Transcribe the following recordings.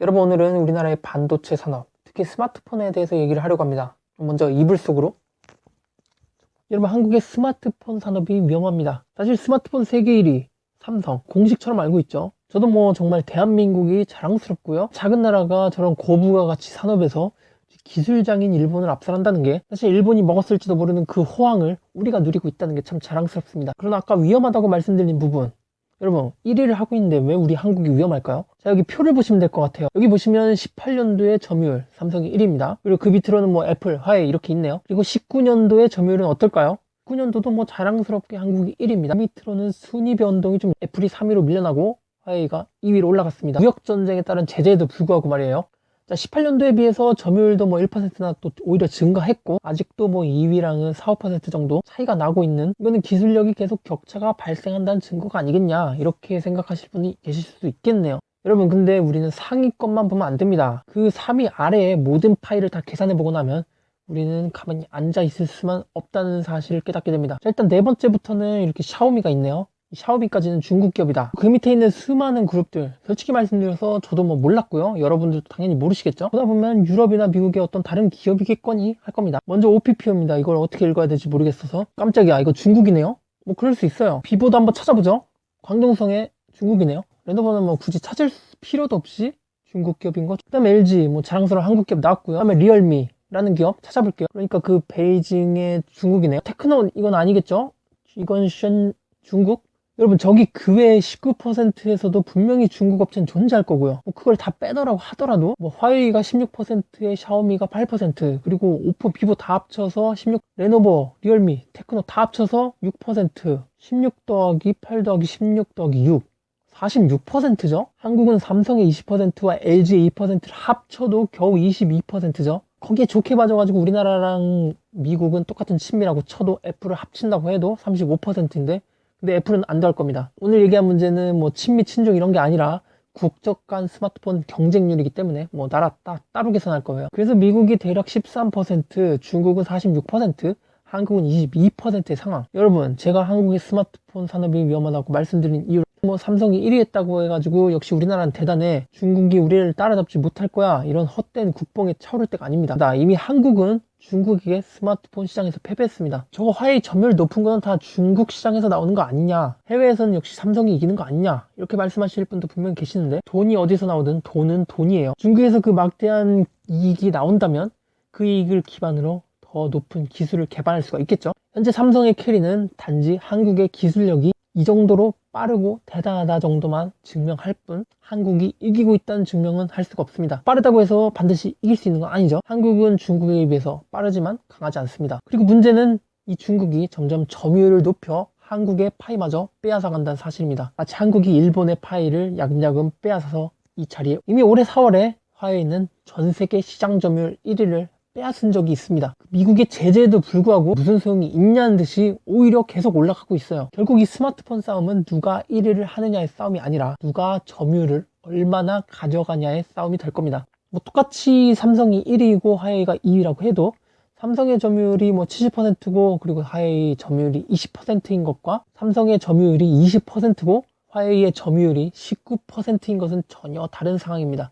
여러분 오늘은 우리나라의 반도체 산업, 특히 스마트폰에 대해서 얘기를 하려고 합니다. 먼저 이불 속으로. 여러분 한국의 스마트폰 산업이 위험합니다. 사실 스마트폰 세계 1위 삼성 공식처럼 알고 있죠. 저도 뭐 정말 대한민국이 자랑스럽고요. 작은 나라가 저런 고부가 가치 산업에서 기술장인 일본을 압살한다는 게 사실 일본이 먹었을지도 모르는 그 호황을 우리가 누리고 있다는 게 참 자랑스럽습니다. 그러나 아까 위험하다고 말씀드린 부분 여러분 1위를 하고 있는데 왜 우리 한국이 위험할까요? 자 여기 표를 보시면 될 것 같아요. 여기 보시면 18년도의 점유율 삼성이 1위입니다. 그리고 그 밑으로는 뭐 애플, 화웨이 이렇게 있네요. 그리고 19년도의 점유율은 어떨까요? 19년도도 뭐 자랑스럽게 한국이 1위입니다. 밑으로는 순위 변동이 좀 애플이 3위로 밀려나고 화웨이가 2위로 올라갔습니다. 무역 전쟁에 따른 제재에도 불구하고 말이에요. 자, 18년도에 비해서 점유율도 뭐 1%나 또 오히려 증가했고 아직도 뭐 2위랑은 4, 5% 정도 차이가 나고 있는 이거는 기술력이 계속 격차가 발생한다는 증거가 아니겠냐 이렇게 생각하실 분이 계실 수도 있겠네요. 여러분 근데 우리는 상위권만 보면 안 됩니다. 그 3위 아래의 모든 파일을 다 계산해 보고 나면 우리는 가만히 앉아 있을 수만 없다는 사실을 깨닫게 됩니다. 자, 일단 네 번째부터는 이렇게 샤오미가 있네요. 이 샤오미까지는 중국 기업이다. 그 밑에 있는 수많은 그룹들, 솔직히 말씀드려서 저도 뭐 몰랐고요. 여러분들도 당연히 모르시겠죠? 보다 보면 유럽이나 미국의 어떤 다른 기업이겠거니 할 겁니다. 먼저 OPPO입니다. 이걸 어떻게 읽어야 될지 모르겠어서. 깜짝이야, 이거 중국이네요? 뭐 그럴 수 있어요. 비보도 한번 찾아보죠. 광동성의 중국이네요. 랜더버는 뭐 굳이 찾을 필요도 없이 중국 기업인 거. 그 다음에 LG, 뭐 자랑스러운 한국 기업 나왔고요. 그 다음에 리얼미. 라는 기업 찾아볼게요. 그러니까 그 베이징의 중국이네요. 테크노 이건 아니겠죠? 이건 쉔 중국? 여러분 저기 그 외에 19%에서도 분명히 중국 업체는 존재할 거고요. 뭐 그걸 다 빼더라고 하더라도 뭐 화웨이가 16%에 샤오미가 8% 그리고 오포, 비보 다 합쳐서 16 레노버, 리얼미, 테크노 다 합쳐서 6% 16 더하기 8 더하기 16 더하기 6 46%죠. 한국은 삼성의 20%와 LG의 2%를 합쳐도 겨우 22%죠. 거기에 좋게 봐줘가지고 우리나라랑 미국은 똑같은 친밀하고 쳐도 애플을 합친다고 해도 35%인데 근데 애플은 안 될 겁니다. 오늘 얘기한 문제는 뭐 친미, 친중 이런 게 아니라 국적 간 스마트폰 경쟁률이기 때문에 뭐 나라 따, 따로 계산할 거예요. 그래서 미국이 대략 13%, 중국은 46%, 한국은 22%의 상황. 여러분, 제가 한국의 스마트폰 산업이 위험하다고 말씀드린 이유 뭐 삼성이 1위 했다고 해가지고 역시 우리나라는 대단해. 중국이 우리를 따라잡지 못할 거야. 이런 헛된 국뽕에 차오를 때가 아닙니다. 나 이미 한국은 중국에게 스마트폰 시장에서 패배했습니다. 저거 화웨이 점유율 높은 거는 다 중국 시장에서 나오는 거 아니냐. 해외에서는 역시 삼성이 이기는 거 아니냐. 이렇게 말씀하실 분도 분명히 계시는데 돈이 어디서 나오든 돈은 돈이에요. 중국에서 그 막대한 이익이 나온다면 그 이익을 기반으로 더 높은 기술을 개발할 수가 있겠죠. 현재 삼성의 캐리는 단지 한국의 기술력이 이 정도로 빠르고 대단하다 정도만 증명할 뿐 한국이 이기고 있다는 증명은 할 수가 없습니다. 빠르다고 해서 반드시 이길 수 있는 건 아니죠. 한국은 중국에 비해서 빠르지만 강하지 않습니다. 그리고 문제는 이 중국이 점점 점유율을 높여 한국의 파이마저 빼앗아 간다는 사실입니다. 마치 한국이 일본의 파이를 야금야금 빼앗아서 이 자리에 이미 올해 4월에 화웨이는 전 세계 시장 점유율 1위를 빼앗은 적이 있습니다. 미국의 제재에도 불구하고 무슨 소용이 있냐는 듯이 오히려 계속 올라가고 있어요. 결국 이 스마트폰 싸움은 누가 1위를 하느냐의 싸움이 아니라 누가 점유율을 얼마나 가져가냐의 싸움이 될 겁니다. 뭐 똑같이 삼성이 1위이고 화웨이가 2위라고 해도 삼성의 점유율이 뭐 70%고 그리고 화웨이 점유율이 20%인 것과 삼성의 점유율이 20%고 화웨이의 점유율이 19%인 것은 전혀 다른 상황입니다.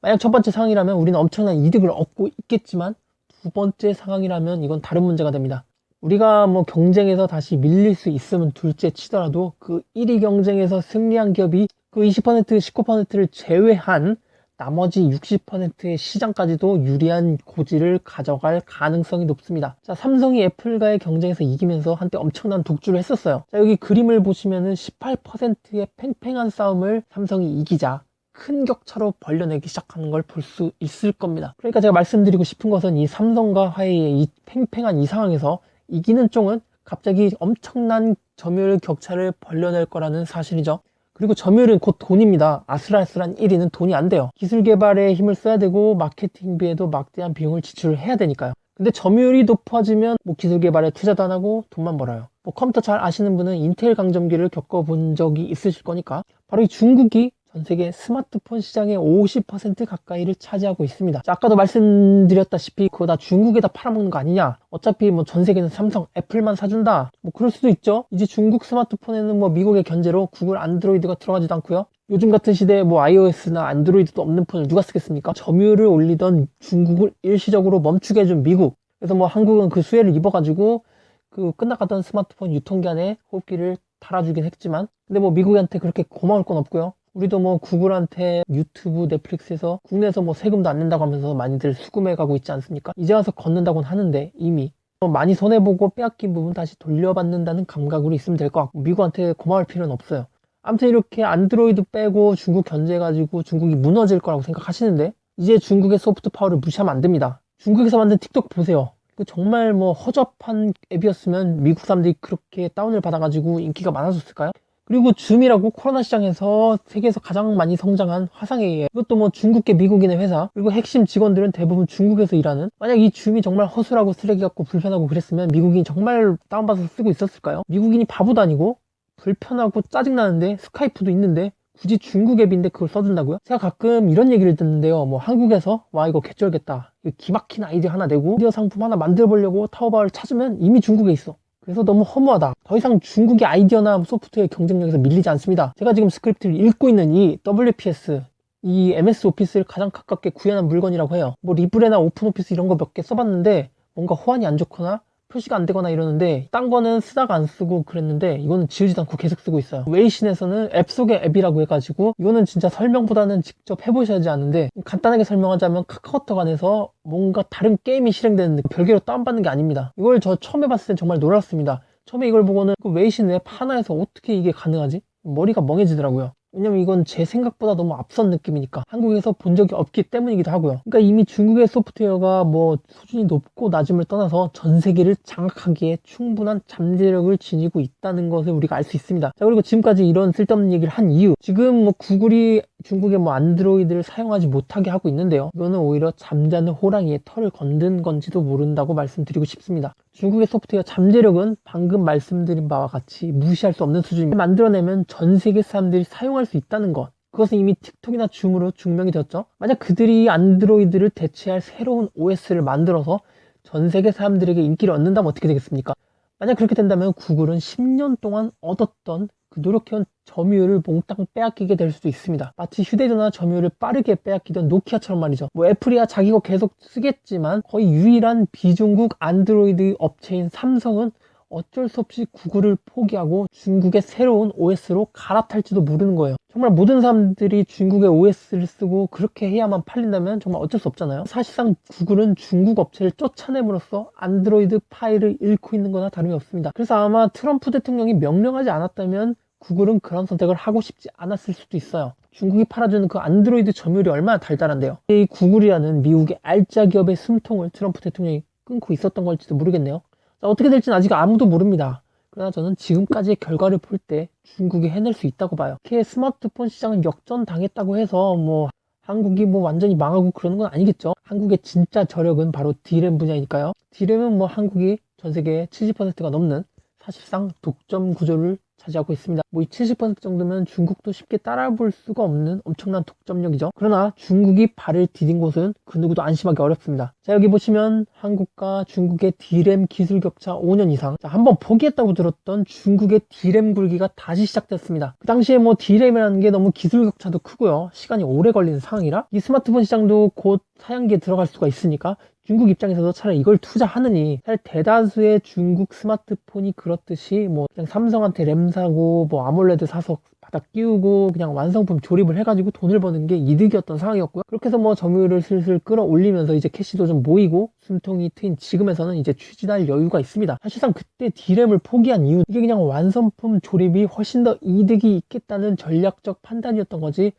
만약 첫 번째 상황이라면 우리는 엄청난 이득을 얻고 있겠지만 두 번째 상황이라면 이건 다른 문제가 됩니다. 우리가 뭐 경쟁에서 다시 밀릴 수 있으면 둘째 치더라도 그 1위 경쟁에서 승리한 기업이 그 20%, 19%를 제외한 나머지 60%의 시장까지도 유리한 고지를 가져갈 가능성이 높습니다. 자, 삼성이 애플과의 경쟁에서 이기면서 한때 엄청난 독주를 했었어요. 자, 여기 그림을 보시면은 18%의 팽팽한 싸움을 삼성이 이기자 큰 격차로 벌려내기 시작하는 걸 볼 수 있을 겁니다. 그러니까 제가 말씀드리고 싶은 것은 이 삼성과 화웨이의 이 팽팽한 이 상황에서 이기는 쪽은 갑자기 엄청난 점유율 격차를 벌려낼 거라는 사실이죠. 그리고 점유율은 곧 돈입니다. 아슬아슬한 1위는 돈이 안 돼요. 기술 개발에 힘을 써야 되고 마케팅비에도 막대한 비용을 지출을 해야 되니까요. 근데 점유율이 높아지면 뭐 기술 개발에 투자도 안 하고 돈만 벌어요. 뭐 컴퓨터 잘 아시는 분은 인텔 강점기를 겪어본 적이 있으실 거니까 바로 이 중국이 전 세계 스마트폰 시장의 50% 가까이를 차지하고 있습니다. 자, 아까도 말씀드렸다시피 그거 다 중국에다 팔아먹는 거 아니냐? 어차피 뭐 전 세계는 삼성, 애플만 사준다. 뭐 그럴 수도 있죠. 이제 중국 스마트폰에는 뭐 미국의 견제로 구글 안드로이드가 들어가지도 않고요. 요즘 같은 시대에 뭐 iOS나 안드로이드도 없는 폰을 누가 쓰겠습니까? 점유율을 올리던 중국을 일시적으로 멈추게 해준 미국. 그래서 뭐 한국은 그 수혜를 입어가지고 그 끝나가던 스마트폰 유통기한에 호흡기를 달아주긴 했지만 근데 뭐 미국한테 그렇게 고마울 건 없고요. 우리도 뭐 구글한테 유튜브, 넷플릭스에서 국내에서 뭐 세금도 안 낸다고 하면서 많이들 수금해 가고 있지 않습니까? 이제 와서 걷는다고는 하는데 이미 뭐 많이 손해보고 빼앗긴 부분 다시 돌려받는다는 감각으로 있으면 될 것 같고 미국한테 고마울 필요는 없어요. 아무튼 이렇게 안드로이드 빼고 중국 견제해가지고 중국이 무너질 거라고 생각하시는데 이제 중국의 소프트 파워를 무시하면 안 됩니다. 중국에서 만든 틱톡 보세요. 그 정말 뭐 허접한 앱이었으면 미국 사람들이 그렇게 다운을 받아가지고 인기가 많아졌을까요? 그리고 줌이라고 코로나 시장에서 세계에서 가장 많이 성장한 화상회의에 이것도 뭐 중국계 미국인의 회사 그리고 핵심 직원들은 대부분 중국에서 일하는 만약 이 줌이 정말 허술하고 쓰레기 같고 불편하고 그랬으면 미국인이 정말 다운받아서 쓰고 있었을까요? 미국인이 바보도 아니고 불편하고 짜증나는데 스카이프도 있는데 굳이 중국 앱인데 그걸 써준다고요? 제가 가끔 이런 얘기를 듣는데요. 뭐 한국에서 와 이거 개쩔겠다. 기막힌 아이디어 하나 내고 미디어 상품 하나 만들어 보려고 타오바오를 찾으면 이미 중국에 있어. 그래서 너무 허무하다. 더 이상 중국의 아이디어나 소프트웨어 경쟁력에서 밀리지 않습니다. 제가 지금 스크립트를 읽고 있는 이 WPS 이 MS 오피스를 가장 가깝게 구현한 물건이라고 해요. 뭐 리브레나 오픈 오피스 이런 거 몇 개 써봤는데 뭔가 호환이 안 좋거나 표시가 안 되거나 이러는데 딴 거는 쓰다가 안 쓰고 그랬는데 이거는 지우지도 않고 계속 쓰고 있어요. 웨이신에서는 앱 속의 앱이라고 해가지고 이거는 진짜 설명보다는 직접 해보셔야지 아는데 간단하게 설명하자면 카카오톡 안에서 뭔가 다른 게임이 실행되는데 별개로 다운받는 게 아닙니다. 이걸 저 처음 해봤을 땐 정말 놀랐습니다. 처음에 이걸 보고는 그 웨이신 앱 하나에서 어떻게 이게 가능하지? 머리가 멍해지더라고요 왜냐면 이건 제 생각보다 너무 앞선 느낌이니까 한국에서 본 적이 없기 때문이기도 하고요. 그러니까 이미 중국의 소프트웨어가 뭐 수준이 높고 낮음을 떠나서 전 세계를 장악하기에 충분한 잠재력을 지니고 있다는 것을 우리가 알 수 있습니다. 자 그리고 지금까지 이런 쓸데없는 얘기를 한 이유. 지금 뭐 구글이 중국의 뭐 안드로이드를 사용하지 못하게 하고 있는데요. 이거는 오히려 잠자는 호랑이의 털을 건든 건지도 모른다고 말씀드리고 싶습니다 중국의 소프트웨어 잠재력은 방금 말씀드린 바와 같이 무시할 수 없는 수준입니다. 만들어내면 전 세계 사람들이 사용할 수 있다는 것. 그것은 이미 틱톡이나 줌으로 증명이 되었죠. 만약 그들이 안드로이드를 대체할 새로운 OS를 만들어서 전 세계 사람들에게 인기를 얻는다면 어떻게 되겠습니까? 만약 그렇게 된다면 구글은 10년 동안 얻었던 그 노력해온 점유율을 몽땅 빼앗기게 될 수도 있습니다. 마치 휴대전화 점유율을 빠르게 빼앗기던 노키아처럼 말이죠. 뭐 애플이야 자기 거 계속 쓰겠지만 거의 유일한 비중국 안드로이드 업체인 삼성은 어쩔 수 없이 구글을 포기하고 중국의 새로운 OS로 갈아탈지도 모르는 거예요. 정말 모든 사람들이 중국의 OS를 쓰고 그렇게 해야만 팔린다면 정말 어쩔 수 없잖아요. 사실상 구글은 중국 업체를 쫓아냄으로써 안드로이드 파일을 잃고 있는 거나 다름이 없습니다. 그래서 아마 트럼프 대통령이 명령하지 않았다면 구글은 그런 선택을 하고 싶지 않았을 수도 있어요. 중국이 팔아주는 그 안드로이드 점유율이 얼마나 달달한데요. 이 구글이라는 미국의 알짜 기업의 숨통을 트럼프 대통령이 끊고 있었던 걸지도 모르겠네요. 자, 어떻게 될지는 아직 아무도 모릅니다. 그러나 저는 지금까지의 결과를 볼 때 중국이 해낼 수 있다고 봐요. 이렇게 스마트폰 시장은 역전당했다고 해서 뭐 한국이 뭐 완전히 망하고 그러는 건 아니겠죠. 한국의 진짜 저력은 바로 D램 분야이니까요. D램은 뭐 한국이 전 세계 70%가 넘는 사실상 독점 구조를 차지하고 있습니다. 뭐 이 70% 정도면 중국도 쉽게 따라볼 수가 없는 엄청난 독점력이죠. 그러나 중국이 발을 디딘 곳은 그 누구도 안심하기 어렵습니다. 자 여기 보시면 한국과 중국의 D램 기술 격차 5년 이상 자, 한번 포기했다고 들었던 중국의 D램 굴기가 다시 시작됐습니다. 그 당시에 뭐 D램이라는 게 너무 기술 격차도 크고요. 시간이 오래 걸리는 상황이라 이 스마트폰 시장도 곧 사양기에 들어갈 수가 있으니까 중국 입장에서도 차라리 이걸 투자하느니 사실 대다수의 중국 스마트폰이 그렇듯이 뭐 그냥 삼성한테 램 사고 뭐 아몰레드 사서 바닥 끼우고 그냥 완성품 조립을 해가지고 돈을 버는 게 이득이었던 상황이었고요. 그렇게 해서 뭐 점유율을 슬슬 끌어올리면서 이제 캐시도 좀 모이고 숨통이 트인 지금에서는 이제 추진할 여유가 있습니다. 사실상 그때 D램을 포기한 이유 이게 그냥 완성품 조립이 훨씬 더 이득이 있겠다는 전략적 판단이었던 거지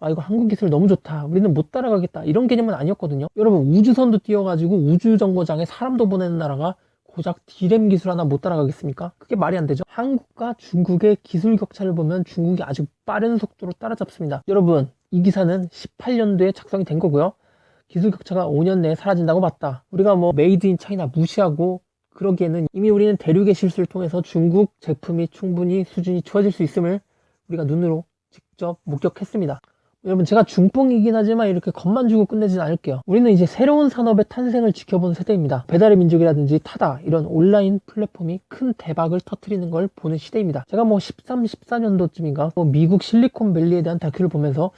아 이거 한국 기술 너무 좋다. 우리는 못 따라가겠다. 이런 개념은 아니었거든요. 여러분 우주선도 띄워가지고 우주정거장에 사람도 보내는 나라가 고작 D램 기술 하나 못 따라가겠습니까? 그게 말이 안 되죠. 한국과 중국의 기술 격차를 보면 중국이 아주 빠른 속도로 따라잡습니다. 여러분 이 기사는 18년도에 작성이 된 거고요. 기술 격차가 5년 내에 사라진다고 봤다. 우리가 뭐 메이드 인 차이나 무시하고 그러기에는 이미 우리는 대륙의 실수를 통해서 중국 제품이 충분히 수준이 좋아질 수 있음을 우리가 눈으로 직접 목격했습니다. 여러분 제가 중뽕이긴 하지만 이렇게 겁만 주고 끝내진 않을게요. 우리는 이제 새로운 산업의 탄생을 지켜본 세대입니다. 배달의 민족이라든지 타다 이런 온라인 플랫폼이 큰 대박을 터트리는 걸 보는 시대입니다. 제가 뭐 13, 14년도쯤인가 뭐 미국 실리콘밸리에 대한 다큐를 보면서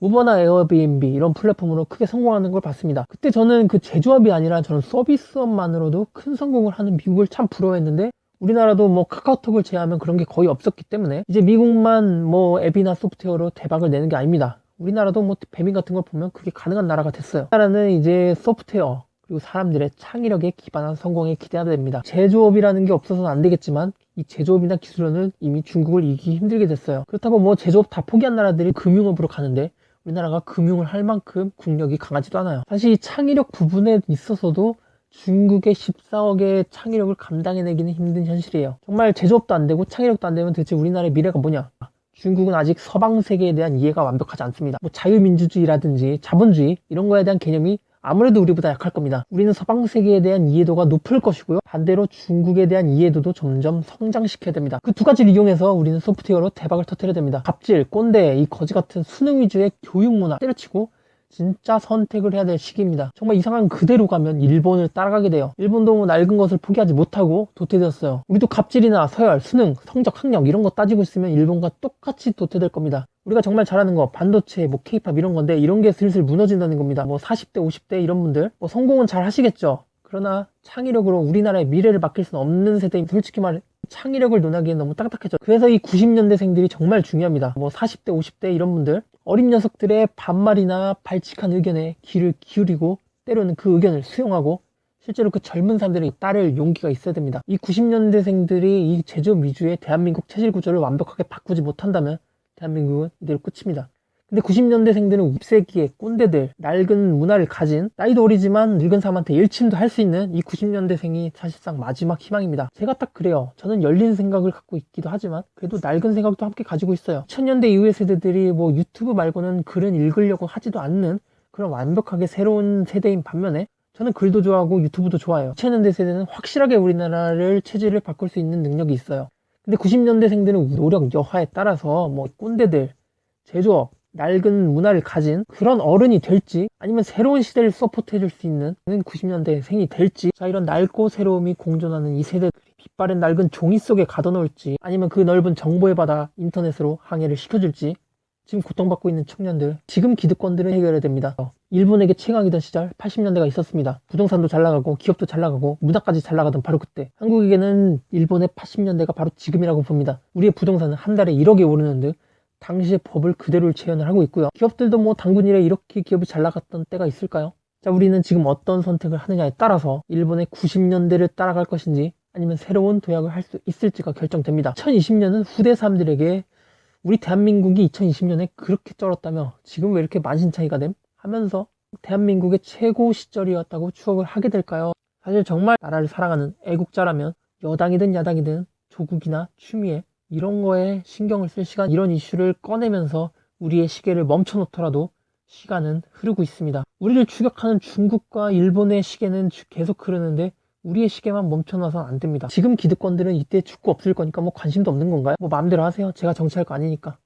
우버나 에어비앤비 이런 플랫폼으로 크게 성공하는 걸 봤습니다. 그때 저는 그 제조업이 아니라 저는 서비스업만으로도 큰 성공을 하는 미국을 참 부러워했는데 우리나라도 뭐 카카오톡을 제외하면 그런 게 거의 없었기 때문에 이제 미국만 뭐 앱이나 소프트웨어로 대박을 내는 게 아닙니다. 우리나라도 뭐 배민 같은 걸 보면 그게 가능한 나라가 됐어요. 나라는 이제 소프트웨어 그리고 사람들의 창의력에 기반한 성공에 기대해야 됩니다. 제조업이라는 게 없어서는 안 되겠지만 이 제조업이나 기술로는 이미 중국을 이기기 힘들게 됐어요. 그렇다고 뭐 제조업 다 포기한 나라들이 금융업으로 가는데 우리나라가 금융을 할 만큼 국력이 강하지도 않아요. 사실 이 창의력 부분에 있어서도 중국의 14억의 창의력을 감당해내기는 힘든 현실이에요. 정말 제조업도 안 되고 창의력도 안 되면 도대체 우리나라의 미래가 뭐냐? 중국은 아직 서방 세계에 대한 이해가 완벽하지 않습니다. 뭐 자유민주주의라든지 자본주의 이런 거에 대한 개념이 아무래도 우리보다 약할 겁니다. 우리는 서방 세계에 대한 이해도가 높을 것이고요. 반대로 중국에 대한 이해도도 점점 성장시켜야 됩니다. 그 두 가지를 이용해서 우리는 소프트웨어로 대박을 터뜨려야 됩니다. 갑질, 꼰대, 이 거지 같은 수능 위주의 교육 문화 때려치고 진짜 선택을 해야 될 시기입니다. 정말 이상한 그대로 가면 일본을 따라가게 돼요. 일본도 뭐 낡은 것을 포기하지 못하고 도태되었어요. 우리도 갑질이나 서열, 수능, 성적, 학력 이런 거 따지고 있으면 일본과 똑같이 도태될 겁니다. 우리가 정말 잘하는 거 반도체, 뭐 케이팝 이런 건데 이런 게 슬슬 무너진다는 겁니다. 뭐 40대, 50대 이런 분들 뭐 성공은 잘 하시겠죠. 그러나 창의력으로 우리나라의 미래를 맡길 수는 없는 세대인 솔직히 말해 창의력을 논하기엔 너무 딱딱해져. 그래서 이 90년대생들이 정말 중요합니다. 뭐 40대, 50대 이런 분들 어린 녀석들의 반말이나 발칙한 의견에 귀를 기울이고 때로는 그 의견을 수용하고 실제로 그 젊은 사람들이 따를 용기가 있어야 됩니다. 이 90년대생들이 이 제조업 위주의 대한민국 체질 구조를 완벽하게 바꾸지 못한다면 대한민국은 이대로 끝입니다. 근데 90년대생들은 입세기의 꼰대들, 낡은 문화를 가진 나이도 어리지만 늙은 사람한테 일침도 할 수 있는 이 90년대생이 사실상 마지막 희망입니다. 제가 딱 그래요. 저는 열린 생각을 갖고 있기도 하지만 그래도 낡은 생각도 함께 가지고 있어요. 2000년대 이후의 세대들이 뭐 유튜브 말고는 글은 읽으려고 하지도 않는 그런 완벽하게 새로운 세대인 반면에 저는 글도 좋아하고 유튜브도 좋아해요. 2000년대 세대는 확실하게 우리나라를 체질을 바꿀 수 있는 능력이 있어요. 근데 90년대생들은 노력 여하에 따라서 뭐 꼰대들, 제조업, 낡은 문화를 가진 그런 어른이 될지 아니면 새로운 시대를 서포트 해 줄 수 있는 90년대 생이 될지 자 이런 낡고 새로움이 공존하는 이 세대들이 빛바랜 낡은 종이 속에 가둬놓을지 아니면 그 넓은 정보의 바다 인터넷으로 항해를 시켜줄지 지금 고통받고 있는 청년들 지금 기득권들은 해결해야 됩니다. 일본에게 최강이던 시절 80년대가 있었습니다. 부동산도 잘 나가고 기업도 잘 나가고 문화까지 잘 나가던 바로 그때 한국에게는 일본의 80년대가 바로 지금이라고 봅니다. 우리의 부동산은 한 달에 1억에 오르는 듯 당시의 법을 그대로 재현을 하고 있고요. 기업들도 뭐 당군 이래 이렇게 기업이 잘 나갔던 때가 있을까요? 자, 우리는 지금 어떤 선택을 하느냐에 따라서 일본의 90년대를 따라갈 것인지 아니면 새로운 도약을 할 수 있을지가 결정됩니다. 2020년은 후대 사람들에게 우리 대한민국이 2020년에 그렇게 쩔었다며 지금 왜 이렇게 만신창이가 됨? 하면서 대한민국의 최고 시절이었다고 추억을 하게 될까요? 사실 정말 나라를 사랑하는 애국자라면 여당이든 야당이든 조국이나 추미애 이런 거에 신경을 쓸 시간, 이런 이슈를 꺼내면서 우리의 시계를 멈춰놓더라도 시간은 흐르고 있습니다. 우리를 추격하는 중국과 일본의 시계는 계속 흐르는데 우리의 시계만 멈춰놔서는 안 됩니다. 지금 기득권들은 이때 죽고 없을 거니까 뭐 관심도 없는 건가요? 뭐 마음대로 하세요. 제가 정치할 거 아니니까.